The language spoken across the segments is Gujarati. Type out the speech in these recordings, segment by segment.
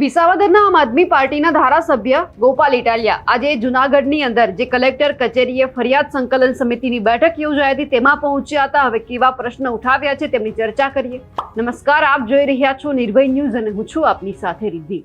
વિસાવદરના આમ આદમી પાર્ટીના ધારાસભ્ય ગોપાલ ઇટાલિયા આજે જુનાગઢની અંદર જે કલેક્ટર કચેરીએ ફરિયાદ સંકલન સમિતિની બેઠક યોજાઈ હતી, તેમાં પહોંચ્યા હતા. હવે કેવા પ્રશ્ન ઉઠાવ્યા છે તેમની ચર્ચા કરીએ. નમસ્કાર, આપ જોઈ રહ્યા છો નિર્ભય ન્યૂઝ અને હું છું આપની સાથે રિદ્ધિ.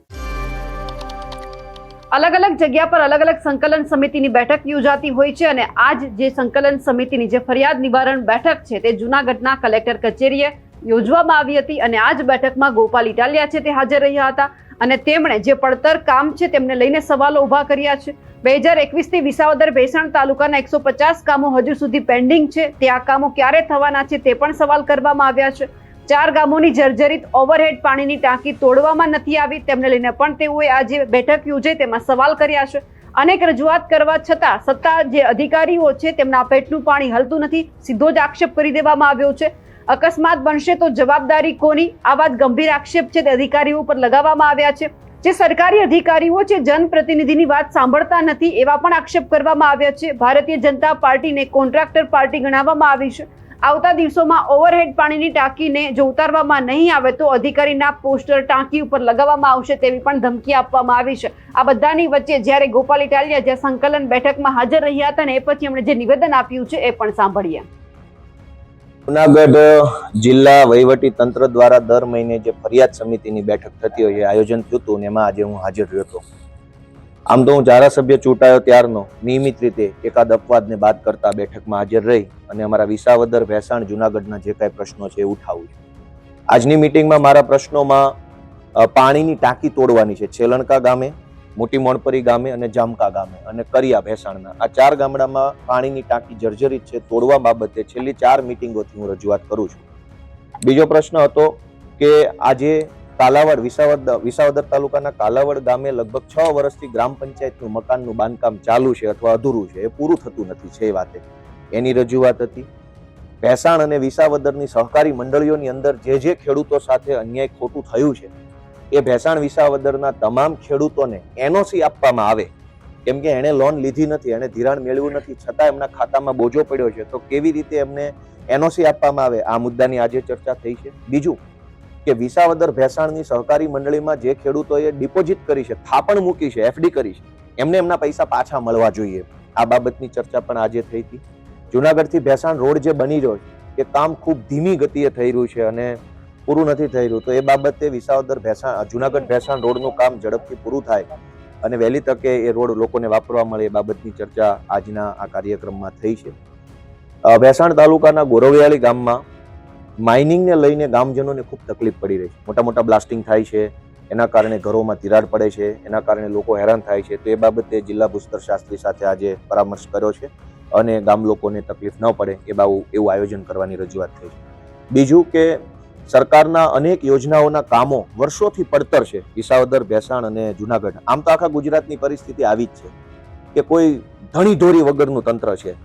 અલગ અલગ જગ્યા પર અલગ અલગ સંકલન સમિતિની બેઠક યોજાતી હોય છે અને આજ જે સંકલન સમિતિની જે ફરિયાદ નિવારણ બેઠક છે, તે જુનાગઢના કલેક્ટર કચેરીએ યોજવામાં આવી હતી અને આ જ બેઠકમાં ગોપાલ ઇટાલિયા છે તે હાજર રહ્યા હતા અને તેમણે જે પડતર કામ છે તેમને લઈને સવાલો ઊભા કર્યા છે. બે હજાર એકવીસથી વિસાવદર ભેસાણ તાલુકાના એકસો પચાસ કામો હજુ સુધી પેન્ડિંગ છે. તે આ કામો ક્યારે થવાના છે તે પણ સવાલ કરવામાં આવ્યા છે. ચાર ગામોની જર્જરિત ઓવરહેડ પાણીની ટાંકી તોડવામાં નથી આવી. તેમને લઈને પણ તેઓએ આજે બેઠક યોજાઈ તેમાં સવાલ કર્યા છે. અનેક રજૂઆત કરવા છતાં સત્તા જે અધિકારીઓ છે તેમના પેટનું પાણી હલતું નથી. સીધો જ આક્ષેપ કરી દેવામાં આવ્યો છે. અકસ્માત બનશે તો જવાબદારી કોની? આ વાત ગંભીર આક્ષેપ છે, તે અધિકારીઓ પર લગાવવામાં આવ્યા છે. જે સરકારી અધિકારીઓ છે, જનપ્રતિનિધિની વાત સાંભળતા નથી, એવા પણ આક્ષેપ કરવામાં આવ્યા છે. ભારતીય જનતા પાર્ટીને કોન્ટ્રાક્ટર પાર્ટી ગણાવવામાં આવી છે. આવતા દિવસોમાં ઓવરહેડ પાણીની ટાંકીને જો ઉતારવામાં નહીં આવે તો અધિકારીના પોસ્ટર ટાંકી ઉપર લગાવવામાં આવશે તેવી પણ ધમકી આપવામાં આવી છે. આ બધાની વચ્ચે જ્યારે ગોપાલ ઇટાલિયા જ્યાં સંકલન બેઠકમાં હાજર રહ્યા હતા ને એ પછી એમણે જે નિવેદન આપ્યું છે એ પણ સાંભળીએ. જુનાગઢ જિલ્લા વહીવટી તંત્ર દ્વારા દર મહિને જે ફરિયાદ સમિતિની બેઠક થતી હોય એ આયોજન થયું હતું ને એમાં આજે હું હાજર રહ્યો હતો. આમ તો હું ધારાસભ્ય ચૂંટાયો ત્યારનો. નિયમિત રીતે એકાદ અપવાદને બાદ કરતા બેઠકમાં હાજર રહી અને અમારા વિસાવદર, ભેસાણ, જુનાગઢના જે કાંઈ પ્રશ્નો છે એ ઉઠાવું આજની મિટિંગમાં મારા પ્રશ્નોમાં પાણીની ટાંકી તોડવાની છે છેલણકા ગામે. મોટી મોણપરી ગામે અને જામકા ગામે અને કરિયા ભેસાણના. આ ચાર ગામડામાં પાણીની ટાંકી જર્જરિત છે. તોડવા બાબતે છેલ્લી ચાર મિટિંગોથી હું રજૂઆત કરું છું. બીજો પ્રશ્ન હતો કે આજે કાલાવડ વિસાવદર વિસાવદર તાલુકાના કાલાવડ ગામે લગભગ છ વર્ષથી ગ્રામ પંચાયતનું મકાનનું બાંધકામ ચાલુ છે અથવા અધૂરું છે. એ પૂરું થતું નથી છે એ વાતે. એની રજૂઆત હતી. ભેસાણ અને વિસાવદરની સહકારી મંડળીઓની અંદર જે જે ખેડૂતો સાથે અન્યાય ખોટું થયું છે એ ભેસાણ વિસાવદરના તમામ ખેડૂતોને એનઓસી આપવામાં આવે. કેમ કે એણે લોન લીધી નથી, એણે ધિરાણ મેળવ્યું નથી, છતાં એમના ખાતામાં બોજો પડ્યો છે. તો કેવી રીતે એમને એનઓસી આપવામાં આવે? આ મુદ્દાની આજે ચર્ચા થઈ છે. બીજું કે વિસાવદર ભેસાણની સહકારી મંડળીમાં જે ખેડૂતોએ ડિપોઝિટ કરી છે, થાપણ મૂકી છે એફડી કરી છે, એમને એમના પૈસા પાછા મળવા જોઈએ. આ બાબતની ચર્ચા પણ આજે થઈ હતી. જુનાગઢથી ભેસાણ રોડ જે બની રહ્યો છે, એ કામ ખૂબ ધીમી ગતિએ થઈ રહ્યું છે અને પૂરું નથી થઈ રહ્યું. તો એ બાબતે વિસાવદર ભેસાણ જુનાગઢ ભેસાણ રોડનું કામ ઝડપથી પૂરું થાય અને વહેલી તકે એ રોડ લોકોને વાપરવા મળે એ બાબતની ચર્ચા આજના આ કાર્યક્રમમાં થઈ છે. ભેસાણ તાલુકાના ગોરવિયાળી ગામમાં માઇનિંગને લઈને ગામજનોને ખૂબ તકલીફ પડી રહી છે. મોટા મોટા બ્લાસ્ટિંગ થાય છે, એના કારણે ઘરોમાં તિરાડ પડે છે, એના કારણે લોકો હેરાન થાય છે. તો એ બાબતે જિલ્લા ભૂસ્તર શાસ્ત્રી સાથે આજે પરામર્શ કર્યો છે અને ગામ લોકોને તકલીફ ન પડે એ બાબુ એવું આયોજન કરવાની રજૂઆત થઈ છે. બીજું કે સરકારના અનેક યોજનાઓના કામો વર્ષોથી પડતર છે. વિસાવદર, ભેસાણ અને જુનાગઢ. આમ તો આખા ગુજરાતની પરિસ્થિતિ આવી જ છે કે કોઈ ધણી ધોરી વગરનું તંત્ર છે.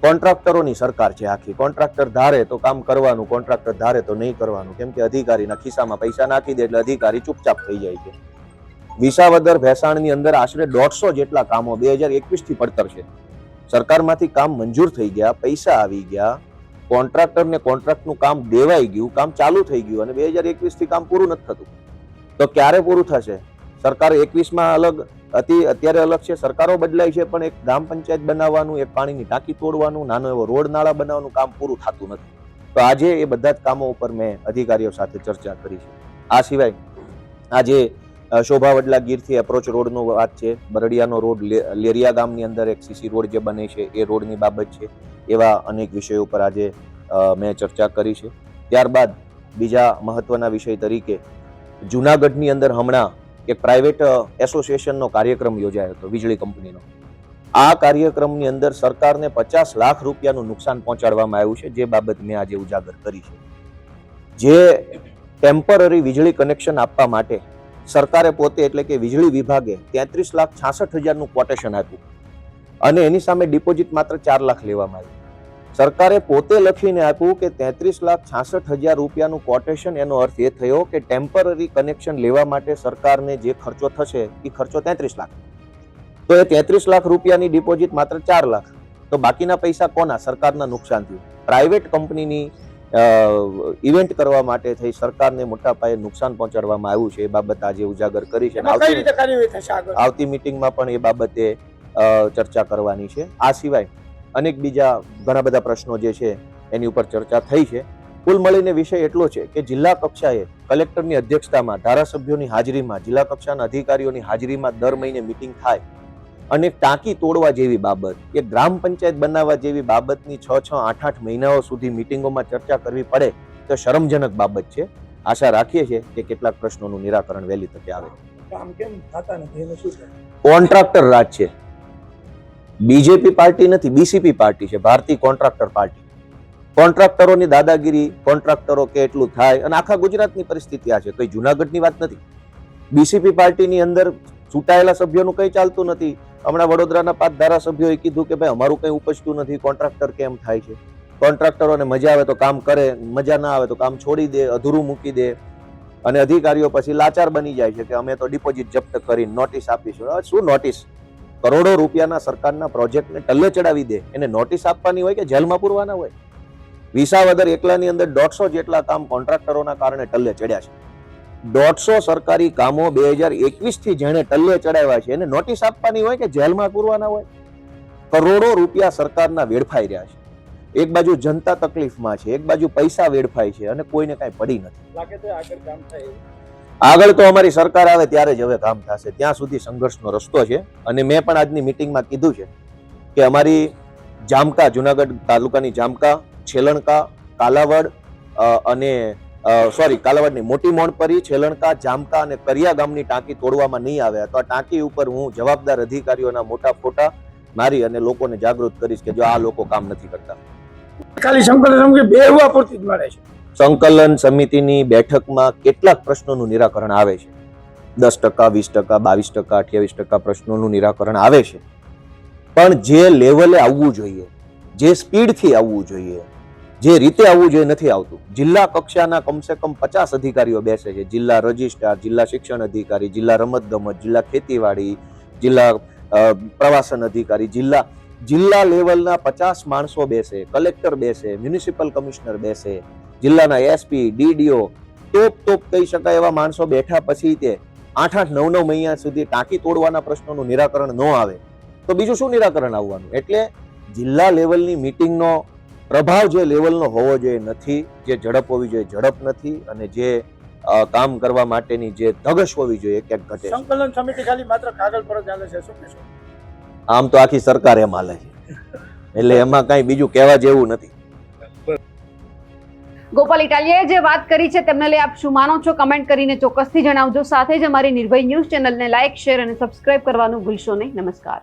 કોન્ટ્રાક્ટરોની સરકાર છે આખી. કોન્ટ્રાક્ટર ધારે તો કામ કરવાનું, કોન્ટ્રાક્ટર ધારે તો નહીં કરવાનું. કેમ કે અધિકારીના ખિસ્સામાં પૈસા નાખી દે એટલે અધિકારી ચૂપચાપ થઈ જાય છે. વિસાવદર, ભેસાણની અંદર આશરે દોઢસો જેટલા કામો બે હજાર એકવીસથી પડતર છે. સરકારમાંથી કામ મંજૂર થઈ ગયા, પૈસા આવી ગયા. કોન્ટ્રાક્ટરને કોન્ટ્રાક્ટનું કામ દેવાઈ ગયું, કામ ચાલુ થઈ ગયું અને બે હજાર એકવીસથી કામ પૂરું નથી થતું. તો ક્યારે પૂરું થશે? સરકાર એકવીસમાં અલગ, અતિ, અત્યારે અલગ છે, સરકારો બદલાય છે, પણ એક ગ્રામ પંચાયત બનાવવાનું, એક પાણીની ટાંકી તોડવાનું, નાનો એવો રોડ નાળા બનાવવાનું કામ પૂરું થતું નથી. તો આજે એ બધા જ કામો ઉપર મેં અધિકારીઓ સાથે ચર્ચા કરી છે. આ સિવાય આજે શોભા વડલા ગીરથી એપ્રોચ રોડનો વાત છે. બરડિયાનો રોડ લેરિયા ગામની અંદર એક સીસી રોડ જે બને છે, એ રોડની બાબત છે. એવા અનેક વિષયો ઉપર આજે મેં ચર્ચા કરી છે. ત્યારબાદ બીજા મહત્વના વિષય તરીકે જુનાગઢની અંદર હમણાં એક પ્રાઇવેટ એસોસિએશનનો કાર્યક્રમ યોજાયો હતો, વીજળી કંપનીનો. આ કાર્યક્રમની અંદર સરકારને પચાસ લાખ રૂપિયાનું નુકસાન પહોંચાડવામાં આવ્યું છે, જે બાબત મેં આજે ઉજાગર કરી છે. જે ટેમ્પરરી વીજળી કનેક્શન આપવા માટે સરકારે પોતે એટલે કે વીજળી વિભાગે તેત્રીસ લાખ છાસઠ હજારનું કોટેશન આપ્યું. અને એની સામે ડિપોઝિટ માત્ર ચાર લાખ લેવામાં આવ્યું સરકારે પોતે લખીને આપ્યું કે તેત્રીસ લાખ છાસઠ હજાર રૂપિયાનું કોટેશન એનો અર્થ એ થયો કે ટેમ્પરરી કનેક્શન લેવા માટે સરકારને જે ખર્ચો થશે એ ખર્ચો તેત્રીસ લાખ. તો એ તેત્રીસ લાખ રૂપિયાની ડિપોઝિટ માત્ર ચાર લાખ. તો બાકીના પૈસા કોના? સરકારના નુકસાન થયું. પ્રાઇવેટ કંપનીની ઇવેન્ટ કરવા માટે થઈ સરકારને મોટા પાયે નુકસાન પહોંચાડવામાં આવ્યું છે એ બાબત આજે ઉજાગર કરી છે. આવતી મિટિંગમાં પણ એ બાબતે ચર્ચા કરવાની છે. આ સિવાય અનેક બીજા ઘણા બધા પ્રશ્નો જે છે એની ઉપર ચર્ચા થઈ છે. કુલ મળીને વિષય એટલો છે કે જિલ્લા કક્ષાએ કલેક્ટરની અધ્યક્ષતામાં ધારાસભ્યોની હાજરીમાં જિલ્લા કક્ષાના અધિકારીઓની હાજરીમાં દર મહિને મિટિંગ થાય. અને ટાંકી તોડવા જેવી બાબત કે ગ્રામ પંચાયત બનાવવા જેવી બાબતની છ છ આઠ આઠ મહિનાઓ સુધી મિટિંગોમાં ચર્ચા કરવી પડે તો શરમજનક બાબત છે. આશા રાખીએ છીએ કે કેટલાક પ્રશ્નોનું નિરાકરણ વહેલી તકે આવે. કામ કેમ થતા નથી? એનું શું કોન્ટ્રાક્ટર રાજ છે. બીજેપી પાર્ટી નથી બીસીપી પાર્ટી છે ભારતીય કોન્ટ્રાક્ટર પાર્ટી. કોન્ટ્રાક્ટરોની દાદાગીરી કોન્ટ્રાક્ટરો કે એટલું થાય અને આખા ગુજરાતની પરિસ્થિતિ આ છે કઈ જુનાગઢની વાત નથી. બીસીપી પાર્ટીની અંદર ચૂંટાયેલા સભ્યોનું કઈ ચાલતું નથી. હમણાં વડોદરાના પાંચ ધારાસભ્યોએ કીધું કે ભાઈ, અમારું કંઈ ઉપજતું નથી, કોન્ટ્રાક્ટર કેમ થાય છે? કોન્ટ્રાક્ટરોને મજા આવે તો કામ કરે, મજા ના આવે તો કામ છોડી દે, અધૂરું મૂકી દે. અને અધિકારીઓ પછી લાચાર બની જાય છે કે અમે તો ડિપોઝિટ જપ્ત કરી, નોટિસ આપીશું. શું નોટિસ? કરોડો રૂપિયાના સરકારના પ્રોજેક્ટને ટલ્લે ચડાવી દે. એને નોટિસ આપવાની હોય કે જેલમાં પૂરવાના હોય? વિસાવદર એકલાની અંદર દોઢસો જેટલા કામ કોન્ટ્રાક્ટરોના કારણે ટલ્લે ચડ્યા છે. દોઢસો સરકારી કામો બે હજાર એકવીસથી જેણે ટલ્લે ચડાવ્યા છે એને નોટિસ આપવાની હોય કે જેલમાં પૂરવાના હોય? કરોડો રૂપિયા સરકારના વેડફાઈ રહ્યા છે. એક બાજુ જનતા તકલીફમાં છે એક બાજુ પૈસા વેડફાય છે અને કોઈને કાંઈ પડી નથી. લાગે છે આગળ કામ થાય આગળ તો અમારી સરકાર આવે ત્યારે જ હવે કામ થશે. ત્યાં સુધી સંઘર્ષનો રસ્તો છે અને મેં પણ આજની મિટિંગમાં કીધું છે કે અમારી જામકા જુનાગઢ તાલુકાની જામકા છેલણકા કાલાવડ અને સોરી કાલાવડની મોટી મોણપરી છેલણકા જામકા અને કરિયા ગામની ટાંકી તોડવામાં નહીં આવે. તો આ ટાંકી ઉપર હું જવાબદાર અધિકારીઓના મોટા ફોટા મારી અને લોકોને જાગૃત કરીશ કે જો આ લોકો કામ નથી કરતા. ખાલી સંકલન સમિતિ બે હવા પૂરતી જ મળે છે. સંકલન સમિતિની બેઠકમાં કેટલાક પ્રશ્નોનું નિરાકરણ આવે છે. દસ ટકા વીસ ટકા બાવીસ ટકા અઠ્યાવીસ ટકા પ્રશ્નોનું નિરાકરણ આવે છે. પણ જે લેવલે આવવું જોઈએ જે સ્પીડથી આવવું જોઈએ જે રીતે આવવું જોઈએ નથી આવતું. જિલ્લા કક્ષાના કમસે કમ પચાસ અધિકારીઓ બેસે છે. જિલ્લા રજિસ્ટ્રાર, જિલ્લા શિક્ષણ અધિકારી, જિલ્લા રમત ગમત, જિલ્લા ખેતીવાડી, જિલ્લા પ્રવાસન અધિકારી, જિલ્લા જિલ્લા લેવલના પચાસ માણસો બેસે, કલેક્ટર બેસે, મ્યુનિસિપલ કમિશનર બેસે, જિલ્લાના એસપી, ડીડીઓ ટોપ ટોપ કહી શકાય એવા માણસો બેઠા પછી તે આઠ આઠ નવ નવ મહિના સુધી ટાંકી તોડવાના પ્રશ્નોનું નિરાકરણ ન આવે. તો બીજું શું નિરાકરણ આવવાનું? એટલે જિલ્લા લેવલની મિટિંગનો પ્રભાવ જે લેવલનો હોવો જોઈએ નથી જે ઝડપ હોવી જોઈએ ઝડપ નથી અને જે કામ કરવા માટેની જે ધગશ હોવી જોઈએ ક્યાંક ઘટે સંકલન સમિતિ ખાલી માત્ર કાગળ પર જ ચાલે છે શું કહેશો? આમ તો આખી સરકાર એમ હાલે છે. એટલે એમાં કાંઈ બીજું કહેવા જેવું નથી. ગોપાલ ઇટાલિયાએ જે વાત કરી છે તેમને લઈ આપ શું માનો છો? કમેન્ટ કરીને ચોક્કસથી જણાવજો. સાથે જ અમારી નિર્ભય ન્યૂઝ ચેનલને લાઇક શેર અને સબસ્ક્રાઇબ કરવાનું ભૂલશો નહીં. નમસ્કાર.